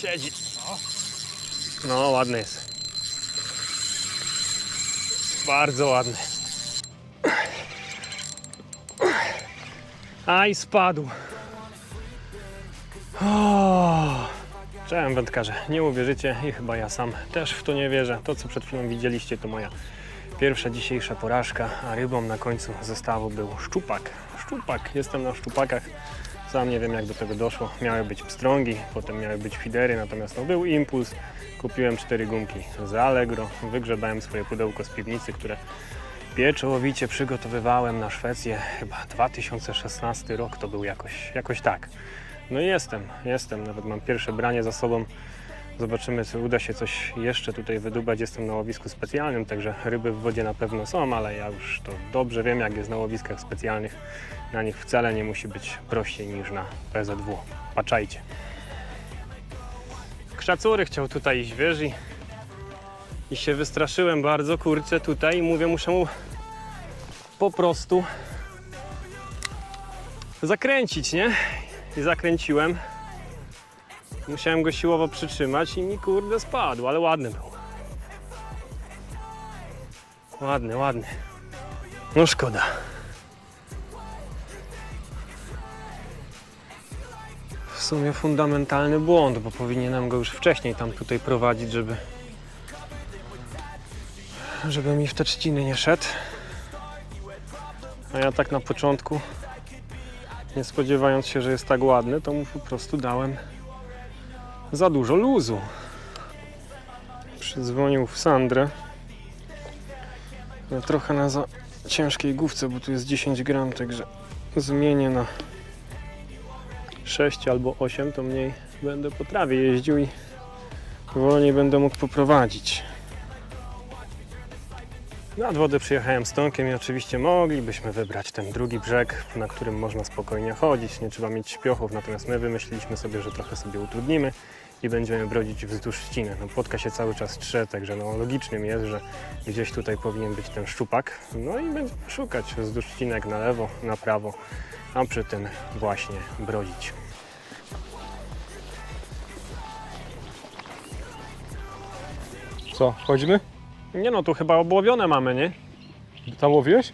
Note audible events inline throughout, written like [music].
Siedzi. No, ładny jest. Bardzo ładny. Aj, spadł. O, Cześć wędkarze, nie uwierzycie i chyba ja sam też w to nie wierzę. To co przed chwilą widzieliście to moja pierwsza dzisiejsza porażka, a rybą na końcu zestawu był szczupak. Szczupak, jestem na szczupakach. Sam nie wiem jak do tego doszło. Miały być pstrągi, potem miały być fidery, natomiast no, był impuls. Kupiłem cztery gumki z Allegro, wygrzebałem swoje pudełko z piwnicy, które pieczołowicie przygotowywałem na Szwecję. Chyba 2016 rok to był jakoś, jakoś tak. No i jestem, jestem. Nawet mam pierwsze branie za sobą. Zobaczymy, czy uda się coś jeszcze tutaj wydubać. Jestem na łowisku specjalnym, także ryby w wodzie na pewno są, ale ja już to dobrze wiem, jak jest na łowiskach specjalnych. Na nich wcale nie musi być prościej niż na PZW. Patrzajcie. Krzacury chciał tutaj iść, i, i się wystraszyłem bardzo, kurczę, tutaj i mówię, muszę mu po prostu zakręcić, nie? I zakręciłem. Musiałem go siłowo przytrzymać i mi kurde spadł, ale ładny był. Ładny, ładny. No szkoda. W sumie fundamentalny błąd, bo powinienem go już wcześniej tam tutaj prowadzić, żeby żeby mi w te trzciny nie szedł. A ja tak na początku, nie spodziewając się, że jest tak ładny, to mu po prostu dałem za dużo luzu. Przydzwonił w Sandrę. No, trochę na za ciężkiej główce, bo tu jest 10 gram, także zmienię na 6 albo 8, to mniej będę po trawie jeździł i wolniej będę mógł poprowadzić. Nad wodę przyjechałem z Tomkiem i oczywiście moglibyśmy wybrać ten drugi brzeg, na którym można spokojnie chodzić, nie trzeba mieć śpiochów, natomiast my wymyśliliśmy sobie, że trochę sobie utrudnimy i będziemy brodzić wzdłuż ściny. No, płotka się cały czas trze, także no, logicznym jest, że gdzieś tutaj powinien być ten szczupak. No i będziemy szukać wzdłuż ścinek na lewo, na prawo, a przy tym właśnie brodzić. Co, chodzimy? Nie no, tu chyba obłowione mamy, nie? Tam łowiłeś?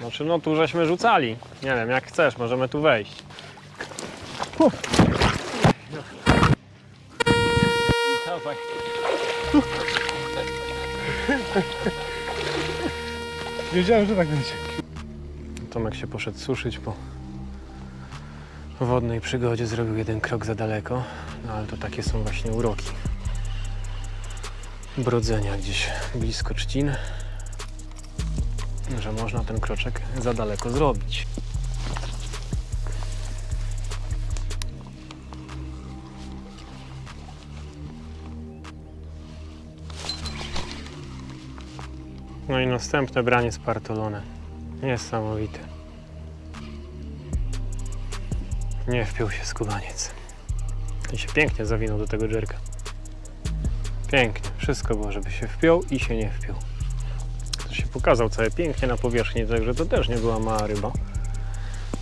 Znaczy no tu żeśmy rzucali. Nie wiem, jak chcesz, możemy tu wejść. Dawaj. [laughs] Wiedziałem, że tak będzie. Tomek się poszedł suszyć po wodnej przygodzie, zrobił jeden krok za daleko, no ale to takie są właśnie uroki brodzenia gdzieś blisko trzcin, że można ten kroczek za daleko zrobić. No i następne branie spartolone. Niesamowite. Nie wpiął się skubaniec. I się pięknie zawinął do tego dżerka. Pięknie. Wszystko było, żeby się wpiął i się nie wpiął. To się pokazał całe pięknie na powierzchni, także to też nie była mała ryba.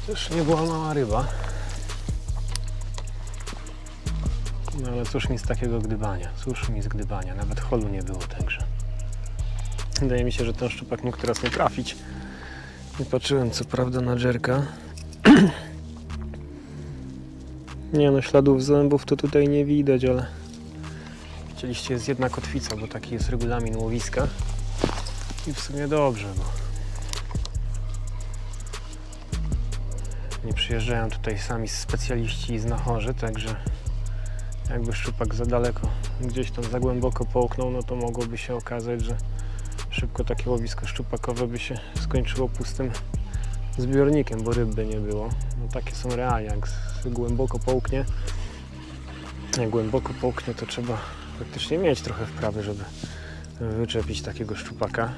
Też nie była mała ryba. No ale cóż mi z takiego gdybania, cóż mi z gdybania, nawet holu nie było także. Wydaje mi się, że ten szczupak mógł teraz nie trafić. Nie patrzyłem co prawda na dżerka. [clears throat] nie no, śladów zębów to tutaj nie widać, ale Oczywiście jest jedna kotwica, bo taki jest regulamin łowiska. I w sumie dobrze, bo nie przyjeżdżają tutaj sami specjaliści i znachorzy, także jakby szczupak za daleko, gdzieś tam za głęboko połknął, no to mogłoby się okazać, że szybko takie łowisko szczupakowe by się skończyło pustym zbiornikiem, bo ryb by nie było. No takie są realia, jak głęboko połknie, jak głęboko połknie, to trzeba faktycznie mieć trochę wprawy, żeby wyczepić takiego szczupaka,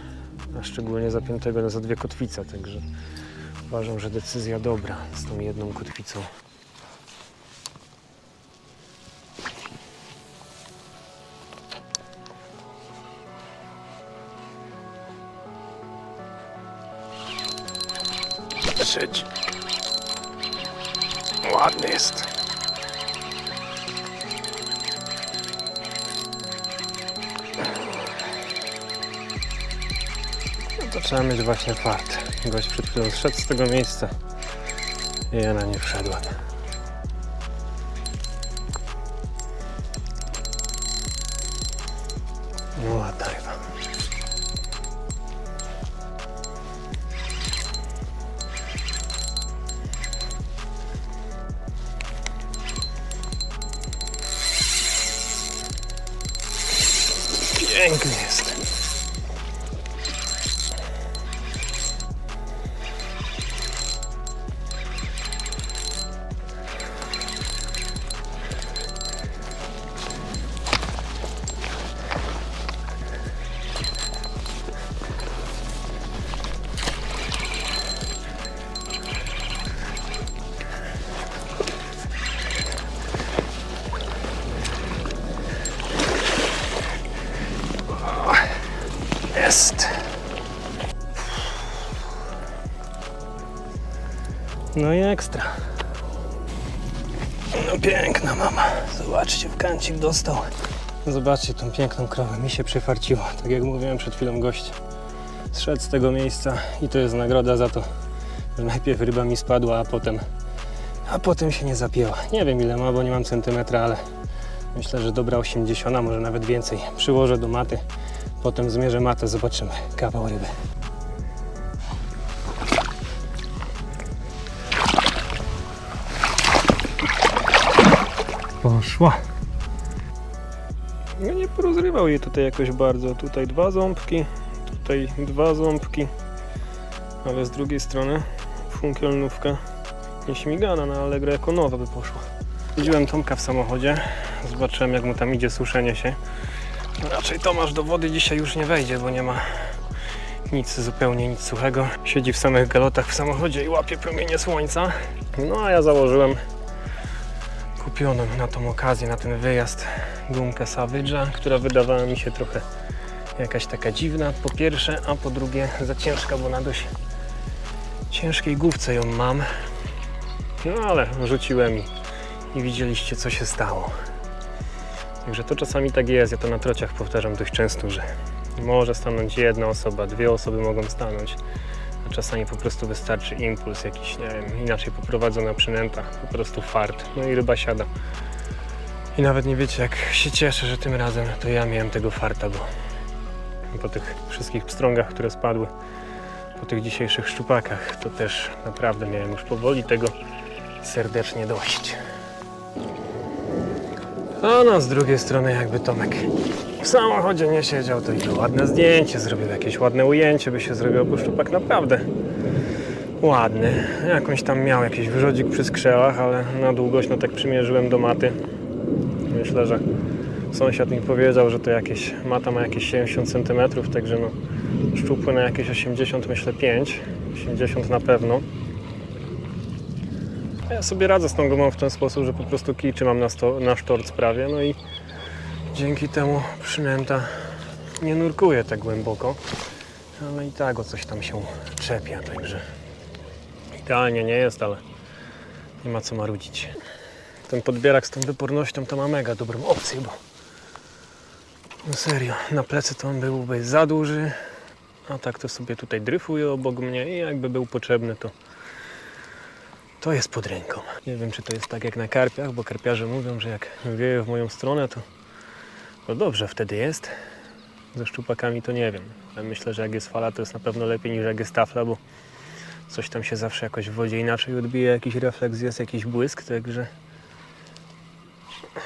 a szczególnie zapiętego za dwie kotwice, także uważam, że decyzja dobra z tą jedną kotwicą. patrzeć. Ładny jest. No to trzeba mieć właśnie fart. Gość przed chwilą zszedł z tego miejsca i ja na nie wszedłem. Jest. No i ekstra. No piękna mama. Zobaczcie, w kancik dostał. Zobaczcie tą piękną krowę. Mi się przyfarciło. Tak jak mówiłem przed chwilą gość. Zszedł z tego miejsca i to jest nagroda za to, że najpierw ryba mi spadła, a potem a potem się nie zapięła. Nie wiem ile ma, bo nie mam centymetra, ale myślę, że dobra 80, a może nawet więcej. Przyłożę do maty, potem zmierzę matę, zobaczymy kawał ryby. Poszła. No nie porozrywał jej tutaj jakoś bardzo. Tutaj dwa ząbki, tutaj dwa ząbki, ale z drugiej strony funkielnówka nieśmigana na Allegro jako nowa by poszła. Widziałem Tomka w samochodzie, zobaczyłem jak mu tam idzie suszenie się. No Raczej Tomasz do wody dzisiaj już nie wejdzie, bo nie ma nic, zupełnie nic suchego. Siedzi w samych galotach w samochodzie i łapie promienie słońca. No a ja założyłem kupioną na tą okazję, na ten wyjazd gumkę Savage'a, która wydawała mi się trochę jakaś taka dziwna, po pierwsze, a po drugie za ciężka, bo na dość ciężkiej główce ją mam. No ale rzuciłem i, i widzieliście co się stało. Także to czasami tak jest, ja to na trociach powtarzam dość często, że może stanąć jedna osoba, dwie osoby mogą stanąć, a czasami po prostu wystarczy impuls jakiś, nie wiem, inaczej poprowadzona przynęta, po prostu fart, no i ryba siada. I nawet nie wiecie jak się cieszę, że tym razem to ja miałem tego farta, bo po tych wszystkich pstrągach, które spadły, po tych dzisiejszych szczupakach, to też naprawdę miałem już powoli tego serdecznie dość. A no z drugiej strony jakby Tomek w samochodzie nie siedział, to i to ładne zdjęcie zrobił, jakieś ładne ujęcie by się zrobiło, bo szczupak naprawdę ładny. Jakąś tam miał jakiś wrzodzik przy skrzełach, ale na długość no tak przymierzyłem do maty. Myślę, że sąsiad mi powiedział, że to jakieś mata ma jakieś 70 cm, także no szczupły na jakieś 80, myślę 5, 80 na pewno. Ja sobie radzę z tą gumą w ten sposób, że po prostu kij trzymam na, sto, na sztorc prawie, no i dzięki temu przynęta nie nurkuje tak głęboko, ale i tak o coś tam się czepia, także idealnie nie jest, ale nie ma co marudzić. Ten podbierak z tą wypornością to ma mega dobrą opcję, bo no serio, na plecy to on byłby za duży, a tak to sobie tutaj dryfuje obok mnie i jakby był potrzebny to to jest pod ręką. Nie wiem, czy to jest tak jak na karpiach, bo karpiarze mówią, że jak wieje w moją stronę, to, to dobrze wtedy jest. Ze szczupakami to nie wiem. Ale myślę, że jak jest fala, to jest na pewno lepiej niż jak jest tafla, bo coś tam się zawsze jakoś w wodzie inaczej odbije, jakiś refleks jest, jakiś błysk, także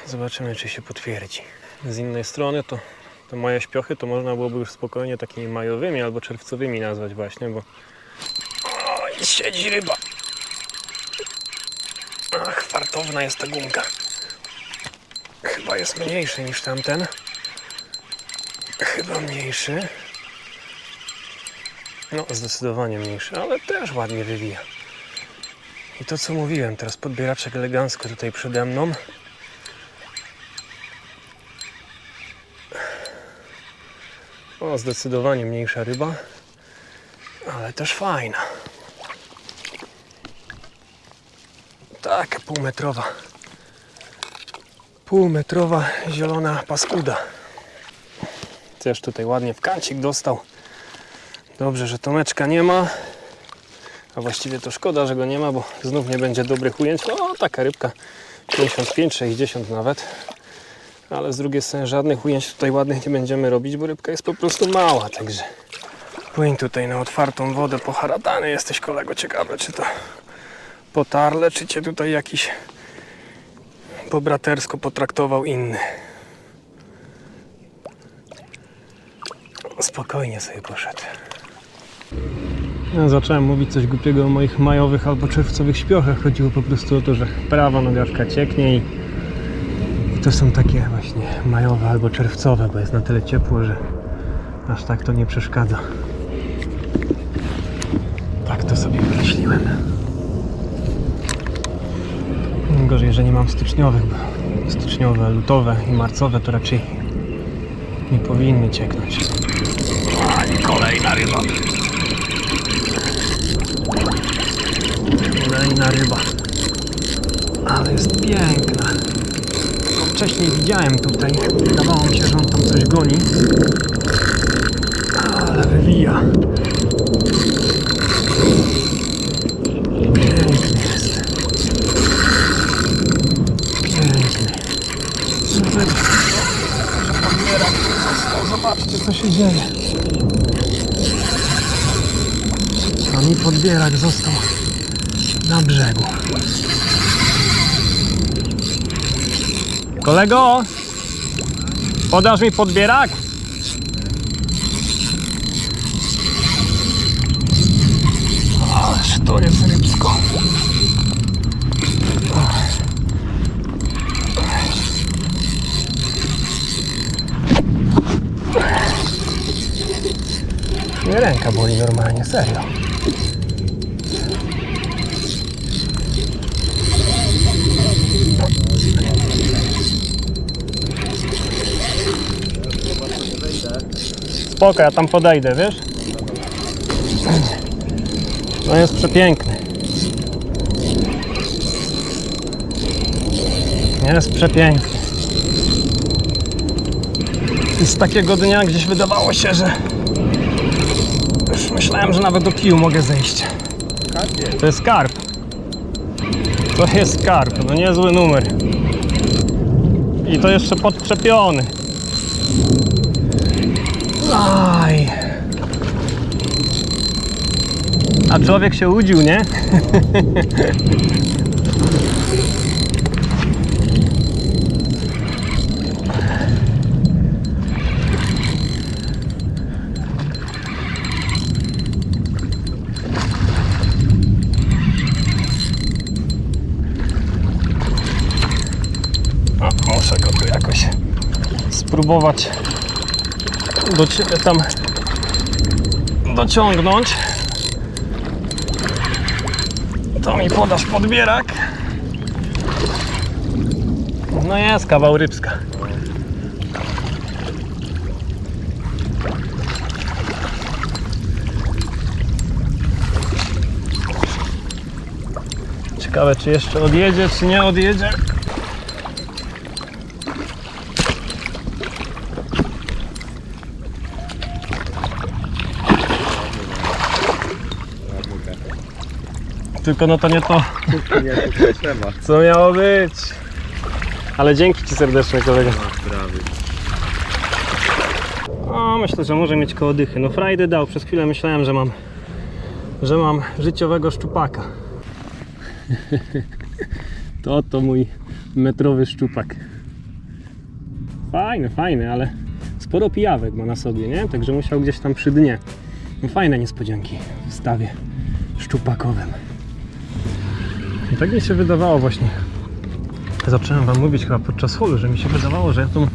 zobaczymy, czy się potwierdzi. Z innej strony to, to moje śpiochy to można byłoby już spokojnie takimi majowymi albo czerwcowymi nazwać właśnie, bo o, i siedzi ryba. Fartowna jest ta gumka. Chyba jest mniejszy niż tamten. Chyba mniejszy. No, zdecydowanie mniejszy, ale też ładnie wywija. I to co mówiłem, teraz podbieraczek elegancko tutaj przede mną. O, zdecydowanie mniejsza ryba, ale też fajna. Taka półmetrowa. Półmetrowa zielona paskuda. Też tutaj ładnie w kancik dostał. Dobrze, że Tomeczka nie ma. A właściwie to szkoda, że go nie ma, bo znów nie będzie dobrych ujęć. No, taka rybka 55, 60 nawet. Ale z drugiej strony żadnych ujęć tutaj ładnych nie będziemy robić, bo rybka jest po prostu mała, także płyń tutaj na otwartą wodę poharatany jesteś kolego. Ciekawe, czy to potarle, czy cię tutaj jakiś po bratersko potraktował inny. Spokojnie sobie poszedł. Ja zacząłem mówić coś głupiego o moich majowych albo czerwcowych śpiochach. Chodziło po prostu o to, że prawa nogawka cieknie i to są takie właśnie majowe albo czerwcowe, bo jest na tyle ciepło, że aż tak to nie przeszkadza. Tak to sobie wymyśliłem. Gorzej, że nie mam styczniowych, bo styczniowe, lutowe i marcowe to raczej nie powinny cieknąć. Kolejna ryba. Kolejna ryba. Ale jest piękna. Wcześniej widziałem tutaj. Wydawało mi się, że on tam coś goni. Ale wywija. Piękny jest. Piękny. Super. Podbieram. Zobaczcie co się dzieje. A podbierak został na brzegu. Kolego! Podasz mi podbierak? Ależ to jest rybsko. Nie ręka boli normalnie, serio. Spoko, ja tam podejdę, wiesz? No jest przepiękny. Jest przepiękny. I z takiego dnia gdzieś wydawało się, że już myślałem, że nawet do kiju mogę zejść. To jest karp. To jest karp, no niezły numer. I to jeszcze podczepiony. A człowiek się udził, nie? Muszę go tu jakoś spróbować do ciebie tam dociągnąć. To mi podasz podbierak. No jest kawał rybska. Ciekawe czy jeszcze odjedzie, czy nie odjedzie. Tylko no to nie to, Nie, trzeba. co miało być. Ale dzięki Ci serdecznie, kolego. Prawie. O, myślę, że może mieć koło dychy. No frajdy dał. Przez chwilę myślałem, że mam, że mam życiowego szczupaka. [laughs] to to mój metrowy szczupak. Fajny, fajny, ale sporo pijawek ma na sobie, nie? Także musiał gdzieś tam przy dnie. No fajne niespodzianki w stawie szczupakowym. I tak mi się wydawało właśnie. Zacząłem Wam mówić chyba podczas holu, że mi się wydawało, że ja tą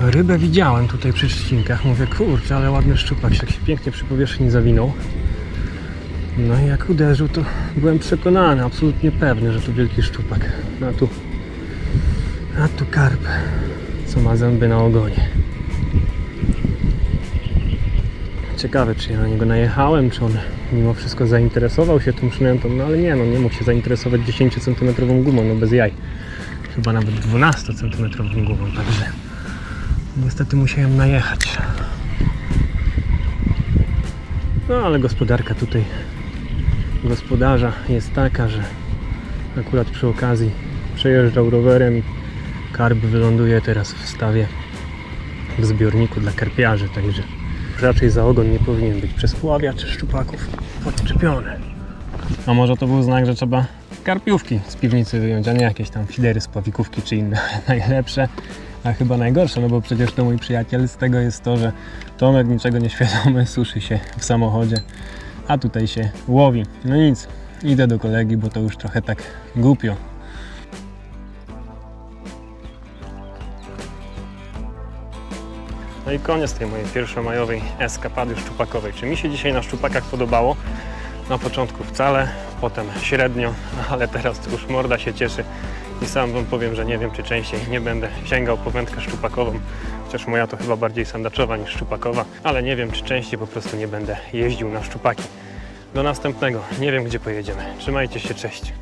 rybę widziałem tutaj przy trzcinkach. Mówię, kurczę, ale ładny szczupak się tak się pięknie przy powierzchni zawinął. No i jak uderzył, to byłem przekonany, absolutnie pewny, że to wielki szczupak. A tu, a tu karp, co ma zęby na ogonie. Ciekawe, czy ja na niego najechałem, czy on mimo wszystko zainteresował się tą przynętą, no ale nie, no nie mógł się zainteresować 10 cm gumą, no bez jaj. Chyba nawet 12 cm gumą, także niestety musiałem najechać. No ale gospodarka tutaj gospodarza jest taka, że akurat przy okazji przejeżdżał rowerem i karp wyląduje teraz w stawie w zbiorniku dla karpiarzy, także raczej za ogon nie powinien być przespławiacz szczupaków podczepiony. A może to był znak, że trzeba karpiówki z piwnicy wyjąć, a nie jakieś tam fidery, spławikówki czy inne [laughs] najlepsze, a chyba najgorsze, no bo przecież to mój przyjaciel, z tego jest to, że Tomek niczego nie świadomy, [laughs] suszy się w samochodzie, a tutaj się łowi. No nic, idę do kolegi, bo to już trochę tak głupio. No i koniec tej mojej pierwszomajowej eskapady szczupakowej. Czy mi się dzisiaj na szczupakach podobało? Na początku wcale, potem średnio, [laughs] ale teraz już morda się cieszy i sam wam powiem, że nie wiem czy częściej nie będę sięgał po wędkę szczupakową, chociaż moja to chyba bardziej sandaczowa niż szczupakowa, ale nie wiem czy częściej po prostu nie będę jeździł na szczupaki. Do następnego, nie wiem gdzie pojedziemy. Trzymajcie się, cześć.